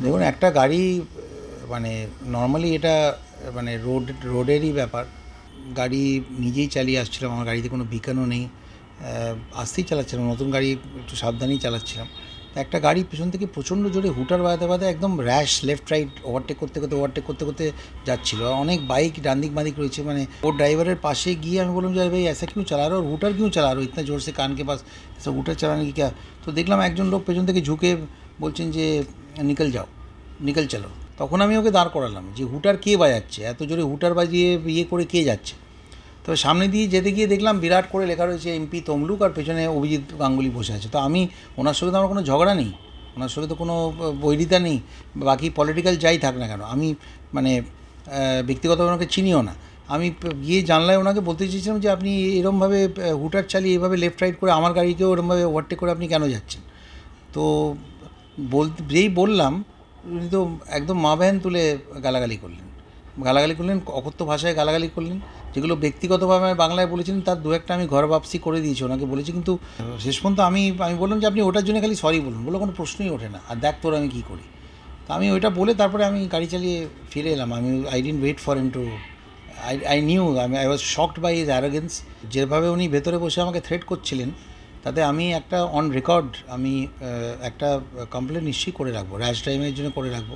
দেখুন একটা গাড়ি আহ, মানে নর্মালি এটা আহ, মানে রোড রোডেরই ব্যাপার গাড়ি নিজেই চালিয়ে আসছিলাম আমার গাড়িতে কোনো বিকানও নেই আহ, আস্তেই চালাচ্ছিলাম নতুন গাড়ি একটু সাবধানেই চালাচ্ছিলাম তা একটা গাড়ি পেছন থেকে প্রচণ্ড জোরে হুটার বাজাতে বাজাতে একদম র্যাশ লেফট রাইট ওভারটেক করতে করতে ওভারটেক করতে করতে যাচ্ছিলো অনেক বাইক ডান দিক বাদিক রয়েছে মানে ওর ড্রাইভারের পাশে গিয়ে আমি বললাম যে ভাই ऐसा क्यों चला रहा हो और हुटर क्यों चला रहे हो इतना जोर से कान के पास ऐसा हुटर चलाने की क्या তো দেখলাম একজন লোক পেছন থেকে ঝুঁকে বলছেন যে নিকল যাও, নিকল চলো। তখন আমি ওকে দাঁড় করালাম যে হুটার কে বাজাচ্ছে, এত জোরে হুটার বাজিয়ে ইয়ে করে কে যাচ্ছে। তো সামনে দিয়ে যেতে গিয়ে দেখলাম বিরাট করে লেখা রয়েছে এমপি তমলুক আর পেছনে অভিজিৎ গাঙ্গুলি বসে আছে। তো আমি, ওনার সঙ্গে তো আমার কোনো ঝগড়া নেই, ওনার সঙ্গে তো কোনো বৈরিতা নেই, বাকি পলিটিক্যাল যাই থাক না কেন, আমি মানে ব্যক্তিগতভাবে ওনাকে চিনিও না। আমি গিয়ে জানলায় ওনাকে বলতে চেয়েছিলাম যে আপনি এরমভাবে হুটার চালিয়ে এভাবে লেফট রাইট করে আমার গাড়িকেও এরমভাবে ওভারটেক করে আপনি কেন যাচ্ছেন? তো বলতে যেই বললাম, উনি তো একদম মা ভ্যান তুলে গালাগালি করলেন। গালাগালি করলেন, অকথ্য ভাষায় গালাগালি করলেন, যেগুলো ব্যক্তিগতভাবে আমি বাংলায় বলেছিলেন তার দু একটা আমি ঘর বাপসি করে দিয়েছি, ওনাকে বলেছি, কিন্তু শেষ পর্যন্ত আমি আমি বললাম যে, আপনি ওটার জন্য খালি সরি বলুন। বলে কোনো প্রশ্নই ওঠে না। আর দেখ তোর আমি কী করি? তা আমি ওইটা বলে তারপরে আমি গাড়ি চালিয়ে ফিরে এলাম। আমি I didn't wait for him to I I knew আমি I was shocked by his arrogance যেভাবে উনি ভেতরে বসে আমাকে থ্রেট করছিলেন তাতে আমি একটা অন রেকর্ড আমি একটা কমপ্লেন নিশ্চয়ই করে রাখব। র্যাশ ড্রাইভের জন্য করে রাখব।